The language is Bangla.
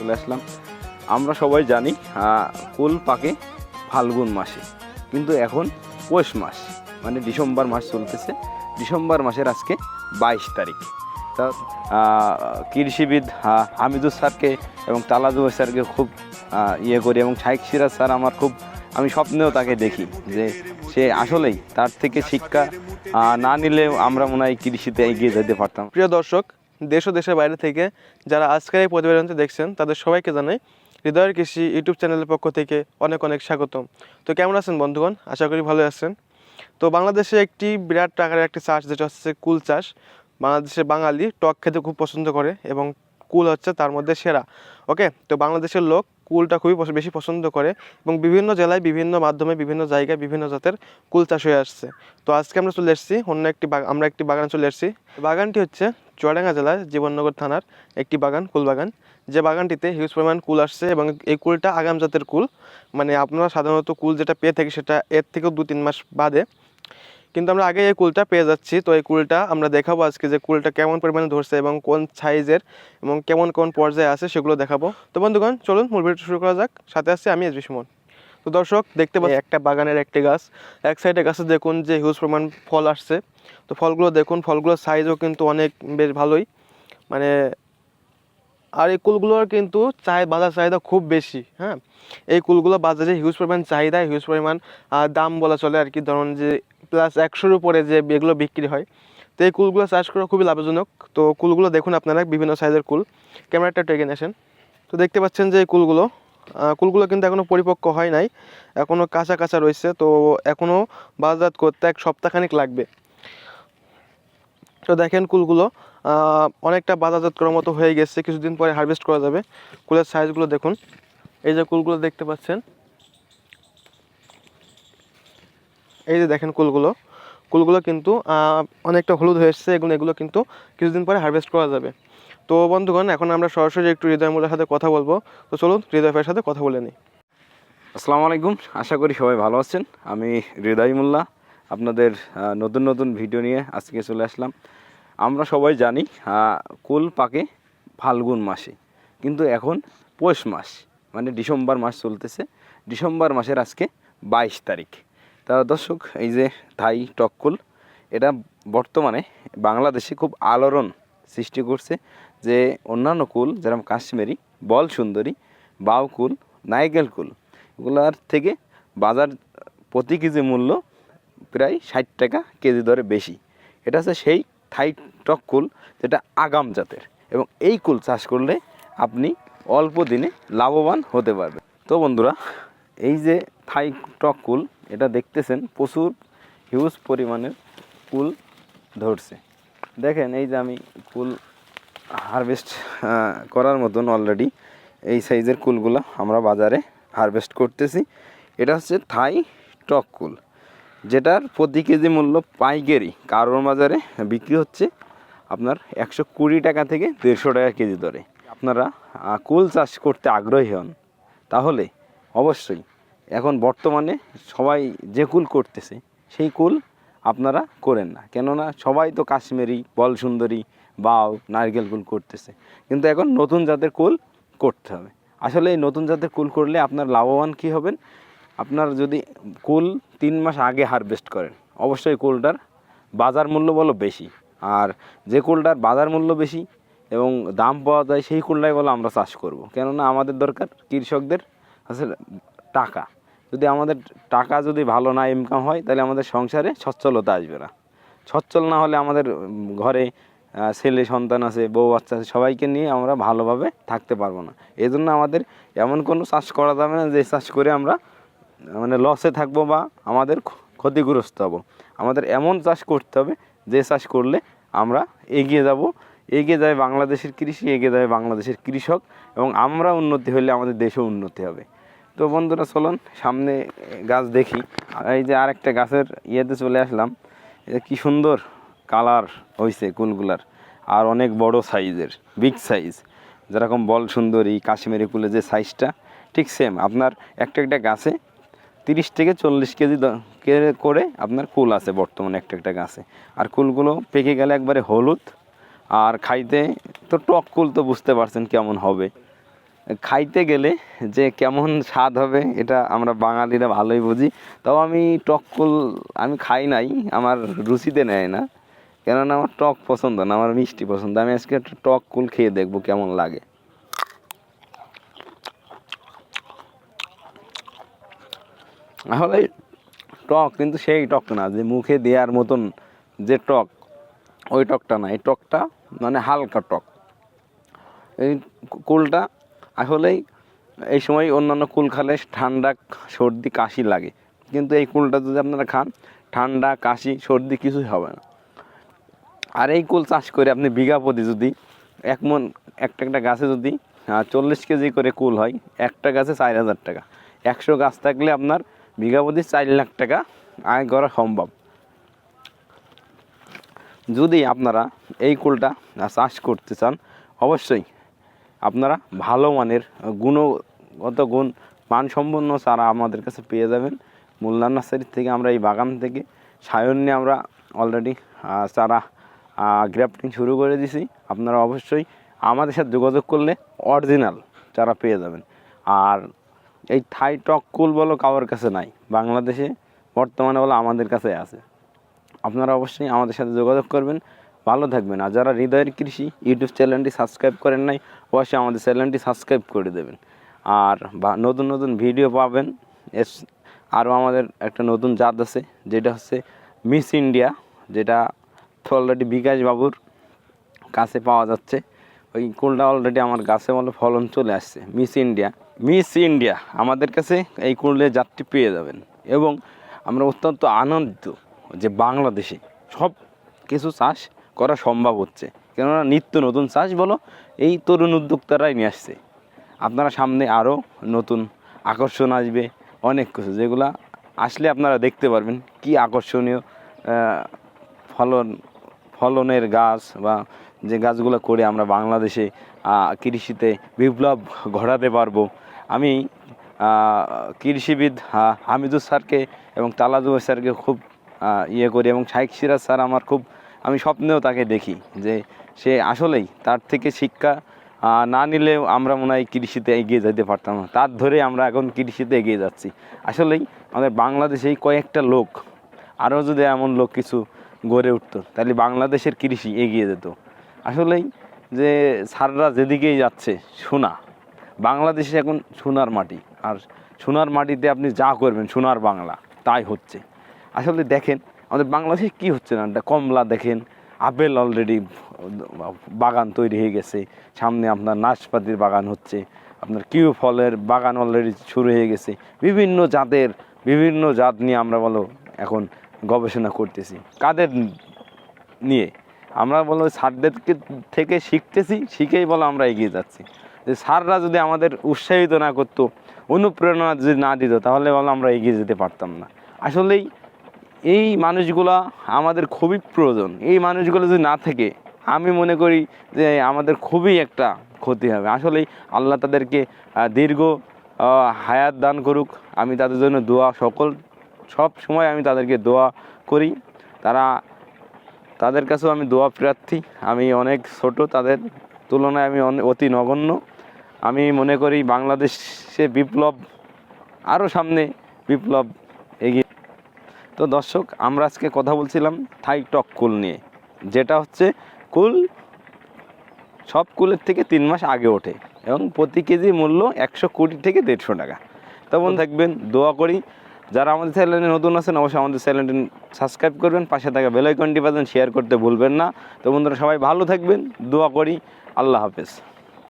চলে আসলাম। আমরা সবাই জানি কুল পাকে ফাল্গুন মাসে, কিন্তু এখন পৌষ মাস মানে ডিসেম্বর মাস চলতেছে। ডিসেম্বর মাসের আজকে বাইশ তারিখ। তা কৃষিবিদ হামিদুর স্যারকে এবং তালাজু স্যারকে খুব ইয়ে করি এবং শাইক সিরাজ স্যার আমার খুব, আমি স্বপ্নেও তাকে দেখি যে সে আসলেই তার থেকে শিক্ষা না নিলেও আমরা মনে হয় কৃষিতে এগিয়ে যেতে পারতাম। প্রিয় দর্শক দেশ ও দেশের বাইরে থেকে যারা আজকের এই প্রতিবেদনটি দেখছেন, তাদের সবাইকে জানাই হৃদয়ের কৃষি ইউটিউব চ্যানেলের পক্ষ থেকে অনেক অনেক স্বাগতম। তো কেমন আছেন বন্ধুগণ? আশা করি ভালো আছেন। তো বাংলাদেশে একটি বিরাট টাকার একটি চাষ, যেটা হচ্ছে কুল চাষ। বাংলাদেশের বাঙালি টক খেতে খুব পছন্দ করে এবং কুল হচ্ছে তার মধ্যে সেরা। ওকে? তো বাংলাদেশের লোক কুলটা খুবই বেশি পছন্দ করে এবং বিভিন্ন জেলায় বিভিন্ন মাধ্যমে বিভিন্ন জায়গায় বিভিন্ন জাতের কুল চাষ হয়ে আসছে। তো আজকে আমরা চলে এসেছি অন্য একটি আমরা একটি বাগানে চলে এসেছি। বাগানটি হচ্ছে চুয়াডাঙ্গা জেলার জীবননগর থানার একটি বাগান, কুল বাগান। যে বাগানটিতে হিউজ পরিমাণ কুল আসছে এবং এই কুলটা আগাম জাতের কুল। মানে আপনারা সাধারণত কুল যেটা পেয়ে থাকি সেটা এর থেকেও দু তিন মাস বাদে কিন্তু আমরা আগে এই কুলটা পেয়ে যাচ্ছি। তো এই কুলটা আমরা দেখাবো আজকে যে কুলটা কেমন পরিমাণে ধরছে এবং কোন সাইজের এবং কেমন কোন পর্যায়ে আছে সেগুলো দেখাবো। তো বন্ধুগণ, চলুন মূল ভিডিও শুরু করা যাক। সাথে আসছে আমি সুমন। তো দর্শক, দেখতে পাচ্ছি একটা বাগানের একটি গাছ। এক সাইডে গাছে দেখুন যে হিউজ পরিমাণ ফল আসছে। তো ফলগুলো দেখুন, ফলগুলোর সাইজও কিন্তু অনেক বেশ ভালোই। মানে আর এই কুলগুলোর কিন্তু চাই বাজার চাহিদা খুব বেশি হ্যাঁ? এই কুলগুলো বাজারে হিউজ পরিমাণ চাহিদা হিউজ পরিমাণ দাম বলা চলে আর কি। ধরুন যে প্লাস একশোর উপরে যে এগুলো বিক্রি হয়, তো এই কুলগুলো চাষ করা খুবই লাভজনক। তো কুলগুলো দেখুন আপনারা, বিভিন্ন সাইজের কুল। ক্যামেরাটা টেকে আসেন। তো দেখতে পাচ্ছেন যে এই কুলগুলো কুলগুলো কিন্তু এখনও পরিপক্ক হয় নাই এখনও কাঁচা কাঁচা রয়েছে, তো এখনও বাজারজাত করতে এক সপ্তাহখানিক লাগবে। তো দেখেন কুলগুলো অনেকটা বাজারজাত করার মতো হয়ে গেছে, কিছুদিন পরে হারভেস্ট করা যাবে। কুলের সাইজগুলো দেখুন। এই যে কুলগুলো দেখতে পাচ্ছেন এই যে দেখেন কুলগুলো। কুলগুলো কিন্তু অনেকটা হলুদ হয়ে এসছে, এগুলো এগুলো কিন্তু কিছুদিন পরে হারভেস্ট করা যাবে। তো বন্ধুগণ, এখন আমরা সরাসরি একটু হৃদয় মূলের সাথে কথা বলব। তো চলুন, হৃদয় ভাইয়ের সাথে কথা বলে নিই। আসসালামু আলাইকুম, আশা করি সবাই ভালো আছেন। আমি হৃদয় মোল্লা, আপনাদের নতুন নতুন ভিডিও নিয়ে আজকে চলে আসলাম। আমরা সবাই জানি কুল পাকে ফাল্গুন মাসে, কিন্তু এখন পৌষ মাস মানে ডিসেম্বর মাস চলতেছে। ডিসেম্বর মাসের আজকে বাইশ তারিখ। তা দর্শক, এই যে থাই টককুল এটা বর্তমানে বাংলাদেশে খুব আলোড়ন সৃষ্টি করছে যে অন্যান্য কুল যেরকম কাশ্মীরি, বল সুন্দরী বাউ কুল নাইকেল কুল, এগুলার থেকে বাজার প্রতি কেজি মূল্য প্রায় ষাট টাকা কেজি দরে বেশি। এটা হচ্ছে সেই থাই টক কুল যেটা আগাম জাতের এবং এই কুল চাষ করলে আপনি অল্প দিনে লাভবান হতে পারবেন। তো বন্ধুরা, এই যে থাই টক কুল এটা দেখতেছেন, প্রচুর হিউজ পরিমাণের কুল ধরছে। দেখেন, এই যে আমি কুল হারভেস্ট করার মতন অলরেডি এই সাইজের কুলগুলো আমরা বাজারে হারভেস্ট করতেছি। এটা হচ্ছে থাই টক কুল, যেটার প্রতি কেজি মূল্য পাইকারি। কারোর বাজারে বিক্রি হচ্ছে আপনার একশো কুড়ি টাকা থেকে দেড়শো টাকা কেজি দরে। আপনারা কুল চাষ করতে আগ্রহী হন, তাহলে অবশ্যই এখন বর্তমানে সবাই যে কুল করতেছে, সেই কুল আপনারা করেন না। কেননা সবাই তো কাশ্মীরি বল সুন্দরী বাও, নারকেল কুল করতেছে। কিন্তু এখন নতুন জাতের কুল করতে হবে। আসলে এই নতুন জাতের কুল করলে আপনার লাভবান কী হবেন? আপনার যদি কুল তিন মাস আগে হারভেস্ট করেন, অবশ্যই কুলটার বাজার মূল্য বলো বেশি। আর যে কুলটার বাজার মূল্য বেশি এবং দাম পাওয়া যায়, সেই কুলটাই বলো আমরা চাষ করব। কেননা আমাদের দরকার কৃষকদের আসলে টাকা। যদি আমাদের টাকা যদি ভালো না ইনকাম হয়, তাহলে আমাদের সংসারে সচ্ছলতা আসবে না। সচ্ছল না হলে আমাদের ঘরে ছেলে সন্তান আছে, বউ বাচ্চা আছে, সবাইকে নিয়ে আমরা ভালোভাবে থাকতে পারব না। এই জন্য আমাদের এমন কোনো চাষ করা যাবে না যে চাষ করে আমরা মানে লসে থাকব বা আমাদের ক্ষতিগ্রস্ত হব। আমাদের এমন চাষ করতে হবে যে চাষ করলে আমরা এগিয়ে যাব। এগিয়ে যায় বাংলাদেশের কৃষি, এগিয়ে যাবে বাংলাদেশের কৃষক এবং আমরা উন্নতি হলে আমাদের দেশও উন্নতি হবে। তো বন্ধুরা চলুন, সামনে গাছ দেখি। এই যে আরেকটা গাছের ইয়েতে চলে আসলাম। কি সুন্দর কালার হয়েছে কুলগুলার, আর অনেক বড় সাইজের বিগ সাইজ যেরকম বল সুন্দরী, কাশ্মীরি কুলে যে সাইজটা ঠিক সেম আপনার একটা একটা গাছে তিরিশ থেকে চল্লিশ কেজি করে আপনার কুল আছে বর্তমানে একটা একটা গাছে। আর কুলগুলো পেকে গেলে একবারে হলুদ, আর খাইতে তো টক কুল তো বুঝতে পারছেন কেমন হবে। খাইতে গেলে যে কেমন স্বাদ হবে, এটা আমরা বাঙালিরা ভালোই বুঝি। তাও আমি টক কুল আমি খাই নাই, আমার রুচিতে নেয় না। কেননা আমার টক পছন্দ না, আমার মিষ্টি পছন্দ। আমি আজকে একটা টক কুল খেয়ে দেখব কেমন লাগে। আসলে টক কিন্তু সেই টক না, যে মুখে দেওয়ার মতন যে টক, ওই টকটা না। এই টকটা মানে হালকা টক। এই কুলটা আসলেই এই সময় অন্যান্য কুল খালে ঠান্ডা, সর্দি, কাশি লাগে। কিন্তু এই কুলটা যদি আপনারা খান, ঠান্ডা, কাশি, সর্দি কিছুই হবে না। আর এই কুল চাষ করে আপনি বিঘা প্রতি যদি এক মন, একটা একটা গাছে যদি চল্লিশ কেজি করে কুল হয়, একটা গাছে চার হাজার টাকা। একশো গাছ থাকলে আপনার বিঘা প্রতি চার লাখ টাকা আয় করা সম্ভব। যদি আপনারা এই কুলটা চাষ করতে চান, অবশ্যই আপনারা ভালো মানের গুণগত গুণ, মানসম্পন্ন চারা আমাদের কাছে পেয়ে যাবেন। মোল্লা নার্সারি থেকে আমরা এই বাগান থেকে সায়ন নিয়ে আমরা অলরেডি চারা গ্রাফটিং শুরু করে দিছি। আপনারা অবশ্যই আমাদের সাথে যোগাযোগ করলে অরিজিনাল চারা পেয়ে যাবেন। আর এই থাই টক কুল বলো কারোর কাছে নাই, বাংলাদেশে বর্তমানে বলো আমাদের কাছে আছে। আপনারা অবশ্যই আমাদের সাথে যোগাযোগ করবেন। ভালো থাকবেন। আর যারা হৃদয়ের কৃষি ইউটিউব চ্যানেলটি সাবস্ক্রাইব করেন নাই, অবশ্যই আমাদের চ্যানেলটি সাবস্ক্রাইব করে দেবেন। আর নতুন নতুন ভিডিও পাবেন। এস, আরও আমাদের একটা নতুন জাত আছে, যেটা হচ্ছে মিস ইন্ডিয়া, যেটা অলরেডি বিকাশ বাবুর কাছে পাওয়া যাচ্ছে। ওই কুলটা অলরেডি আমার গাছে বলে ফলন চলে আসছে। মিস ইন্ডিয়া মিস ইন্ডিয়া, আমাদের কাছে এই কুলের জাতটি পেয়ে যাবেন। এবং আমরা অত্যন্ত আনন্দিত যে বাংলাদেশে সব কিছু চাষ করা সম্ভব হচ্ছে। কেননা নিত্য নতুন চাষ বলো, এই তরুণ উদ্যোক্তারাই নিয়ে আসছে। আপনারা সামনে আরও নতুন আকর্ষণ আসবে, অনেক কিছু। যেগুলা আসলে আপনারা দেখতে পারবেন কি আকর্ষণীয় ফলন, ফলনের গাছ বা যে গাছগুলো করে আমরা বাংলাদেশে কৃষিতে বিপ্লব ঘটাতে পারব। আমি কৃষিবিদ হামিদুর স্যারকে এবং তালাদু স্যারকে খুব ইয়ে করি এবং শাইক সিরাজ স্যার আমার খুব আমি স্বপ্নেও তাকে দেখি যে সে আসলেই তার থেকে শিক্ষা না নিলেও আমরা মনে হয় কৃষিতে এগিয়ে যেতে পারতাম না। তার ধরে আমরা এখন কৃষিতে এগিয়ে যাচ্ছি। আসলেই আমাদের বাংলাদেশেই কয়েকটা লোক, আরও যদি এমন লোক কিছু গড়ে উঠতো, তাহলে বাংলাদেশের কৃষি এগিয়ে যেত। আসলেই যে সাররা যেদিকেই যাচ্ছে, সোনা। বাংলাদেশে এখন সোনার মাটি। আর সোনার মাটিতে আপনি যা করবেন, সোনার বাংলা। তাই হচ্ছে। আসলে দেখেন আমাদের বাংলাদেশে কি হচ্ছে না? একটা কমলা দেখেন, আপেল অলরেডি বাগান তৈরি হয়ে গেছে। সামনে আপনার নাশপাতির বাগান হচ্ছে। আপনার কিউ ফলের বাগান অলরেডি শুরু হয়ে গেছে। বিভিন্ন জাতের, বিভিন্ন জাত নিয়ে আমরা বলো, এখন গবেষণা করতেছি। কাদের নিয়ে? আমরা বলো, স্যারদেরকে থেকে শিখতেছি, শিখেই বলো আমরা এগিয়ে যাচ্ছি। যে স্যাররা যদি আমাদের উৎসাহিত না করতো, অনুপ্রেরণা যদি না দিত, তাহলে বলো আমরা এগিয়ে যেতে পারতাম না। আসলেই এই মানুষগুলা আমাদের খুবই প্রয়োজন। এই মানুষগুলো যদি না থাকে, আমি মনে করি যে আমাদের খুবই একটা ক্ষতি হবে। আসলেই আল্লাহ তাদেরকে দীর্ঘ হায়াত দান করুক। আমি তাদের জন্য দোয়া সকল, সব সময় আমি তাদেরকে দোয়া করি। তারা, তাদের কাছেও আমি দোয়া প্রার্থী। আমি অনেক ছোট, তাদের তুলনায় আমি অতি নগণ্য। আমি মনে করি বাংলাদেশে বিপ্লব আরও সামনে বিপ্লব তো দর্শক, আমরা আজকে কথা বলছিলাম থাই টক কুল নিয়ে, যেটা হচ্ছে কুল সব কুলের থেকে তিন মাস আগে ওঠে এবং প্রতি কেজি মূল্য একশো কুড়ি থেকে দেড়শো টাকা। তখন থাকবেন, দোয়া করি। যারা আমাদের চ্যানেলে নতুন আছেন, অবশ্যই আমাদের চ্যানেলটি সাবস্ক্রাইব করবেন, পাশে থাকা বেলাইকনটি পাবেন শেয়ার করতে ভুলবেন না। তো বন্ধুরা, সবাই ভালো থাকবেন, দোয়া করি, আল্লাহ হাফেজ।